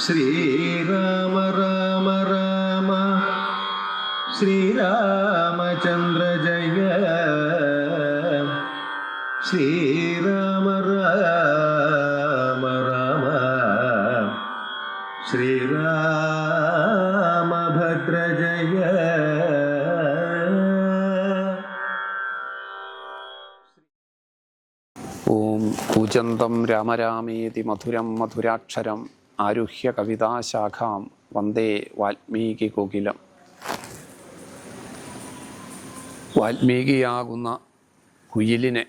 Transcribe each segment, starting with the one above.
ശ്രീരാമ രാമ രാമ. ശ്രീരാമചന്ദ്ര ജയ. ശ്രീരാമ രാമ രാമ. ശ്രീരാമഭദ്ര ജയ. ഓം രാമരാമേതി മധുരം മധുരാക്ഷരം. ആരുഹ്യ കവിതാശാഖാം വന്ദേ വാൽമീകി കോകിലം. വാൽമീകിയാകുന്ന കുയിലിനെ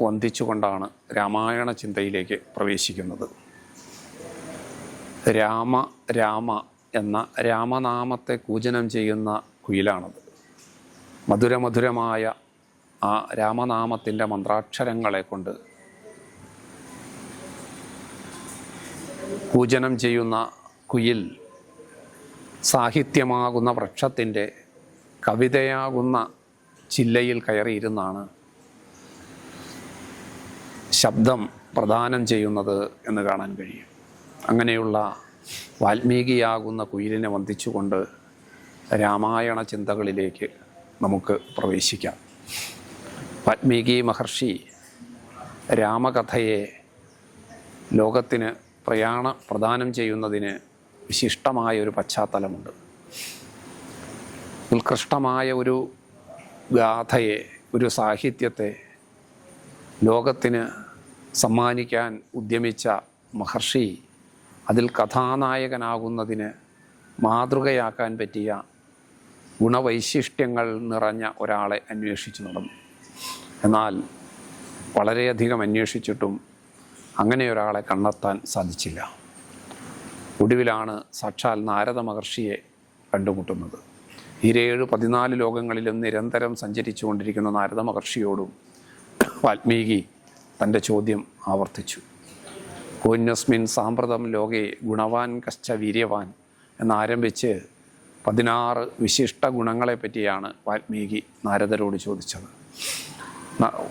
വന്ദിച്ചുകൊണ്ടാണ് രാമായണ ചിന്തയിലേക്ക് പ്രവേശിക്കുന്നത്. രാമ രാമ എന്ന രാമനാമത്തെ കൂജനം ചെയ്യുന്ന കുയിലാണത്. മധുരമധുരമായ ആ രാമനാമത്തിന്റെ മന്ത്രാക്ഷരങ്ങളെ കൊണ്ട് പൂജനം ചെയ്യുന്ന കുയിൽ സാഹിത്യമാകുന്ന വൃക്ഷത്തിന്റെ കവിതയാകുന്ന ചില്ലയിൽ കയറിയിരുന്നാണ് ശബ്ദം പ്രദാനം ചെയ്യുന്നത് എന്ന് കാണാൻ കഴിയും. അങ്ങനെയുള്ള വാൽമീകിയാകുന്ന കുയിലിനെ വന്ദിച്ചുകൊണ്ട് രാമായണ ചിന്തകളിലേക്ക് നമുക്ക് പ്രവേശിക്കാം. വാൽമീകി മഹർഷി രാമകഥയെ ലോകത്തിന് പ്രയാണ പ്രദാനം ചെയ്യുന്നതിന് വിശിഷ്ടമായ ഒരു പശ്ചാത്തലമുണ്ട്. ഉത്കൃഷ്ടമായ ഒരു ഗാഥയെ ഒരു സാഹിത്യത്തെ ലോകത്തിന് സമ്മാനിക്കാൻ ഉദ്യമിച്ച മഹർഷി അതിൽ കഥാനായകനാകുന്നതിന് മാതൃകയാക്കാൻ പറ്റിയ ഗുണവൈശിഷ്ട്യങ്ങൾ നിറഞ്ഞ ഒരാളെ അന്വേഷിച്ചു നടന്നു. എന്നാൽ വളരെയധികം അന്വേഷിച്ചിട്ടും അങ്ങനെ ഒരാളെ കണ്ടെത്താൻ സാധിച്ചില്ല. ഒടുവിലാണ് സാക്ഷാൽ നാരദ മഹർഷിയെ കണ്ടുമുട്ടുന്നത്. ഇരേഴ് പതിനാല് ലോകങ്ങളിലും നിരന്തരം സഞ്ചരിച്ചു കൊണ്ടിരിക്കുന്ന നാരദ മഹർഷിയോടും വാൽമീകി തന്റെ ചോദ്യം ആവർത്തിച്ചു. കോന്യസ്മിൻ സാമ്പ്രതം ലോകെ ഗുണവാൻ കശ്ച വീര്യവാൻ എന്നാരംഭിച്ച് പതിനാറ് വിശിഷ്ട ഗുണങ്ങളെ പറ്റിയാണ് വാൽമീകി നാരദരോട് ചോദിച്ചത്.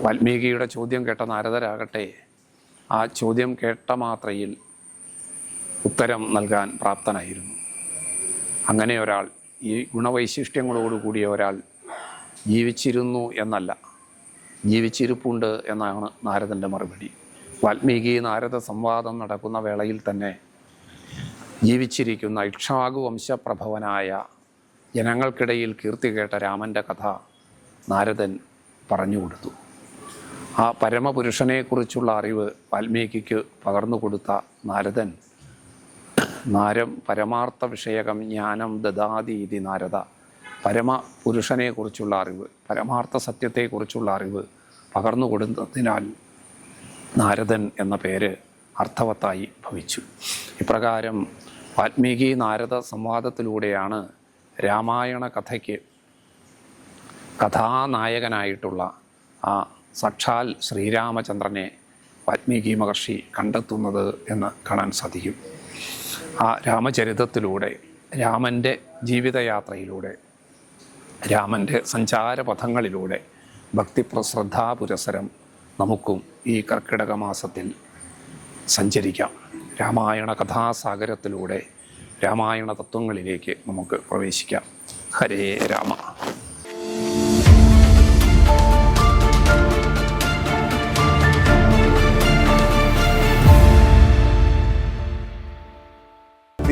വാൽമീകിയുടെ ചോദ്യം കേട്ട നാരദരാകട്ടെ ആ ചോദ്യം കേട്ട മാത്രയിൽ ഉത്തരം നൽകാൻ പ്രാപ്തനായിരുന്നു. അങ്ങനെ ഒരാൾ ഈ ഗുണവൈശിഷ്ട്യങ്ങളോടുകൂടിയ ഒരാൾ ജീവിച്ചിരുന്നു എന്നല്ല. ജീവിച്ചിരിപ്പുണ്ട് എന്നാണ് നാരദന്റെ മറുപടി. വാൽമീകി നാരദ സംവാദം നടക്കുന്ന വേളയിൽ തന്നെ ജീവിച്ചിരിക്കുന്ന ഇക്ഷാകു വംശപ്രഭവനായ ജനങ്ങൾക്കിടയിൽ കീർത്തി കേട്ട രാമന്റെ കഥ നാരദൻ പറഞ്ഞു കൊടുത്തു. ആ പരമപുരുഷനെക്കുറിച്ചുള്ള അറിവ് വാൽമീകിക്ക് പകർന്നു കൊടുത്ത നാരദൻ. നാരം പരമാർത്ഥ വിഷയകം ജ്ഞാനം ദദാതി ഇതി നാരദ. പരമപുരുഷനെക്കുറിച്ചുള്ള അറിവ് പരമാർത്ഥ സത്യത്തെക്കുറിച്ചുള്ള അറിവ് പകർന്നു കൊടുത്തതിനാൽ നാരദൻ എന്ന പേര് അർത്ഥവത്തായി ഭവിച്ചു. ഇപ്രകാരം വാൽമീകി നാരദ സംവാദത്തിലൂടെയാണ് രാമായണ കഥയ്ക്ക് കഥാനായകനായിട്ടുള്ള ആ സാക്ഷാൽ ശ്രീരാമചന്ദ്രനെ വാൽമീകി മഹർഷി കണ്ടെത്തുന്നത് എന്ന് കാണാൻ സാധിക്കും. ആ രാമചരിതത്തിലൂടെ രാമന്റെ ജീവിതയാത്രയിലൂടെ രാമന്റെ സഞ്ചാരപഥങ്ങളിലൂടെ ഭക്തിപ്രശ്രദ്ധാ പുരസരം നമുക്കും ഈ കർക്കിടക മാസത്തിൽ സഞ്ചരിക്കാം. രാമായണ കഥാസാഗരത്തിലൂടെ രാമായണ തത്വങ്ങളിലേക്ക് നമുക്ക് പ്രവേശിക്കാം. ഹരേ രാമ.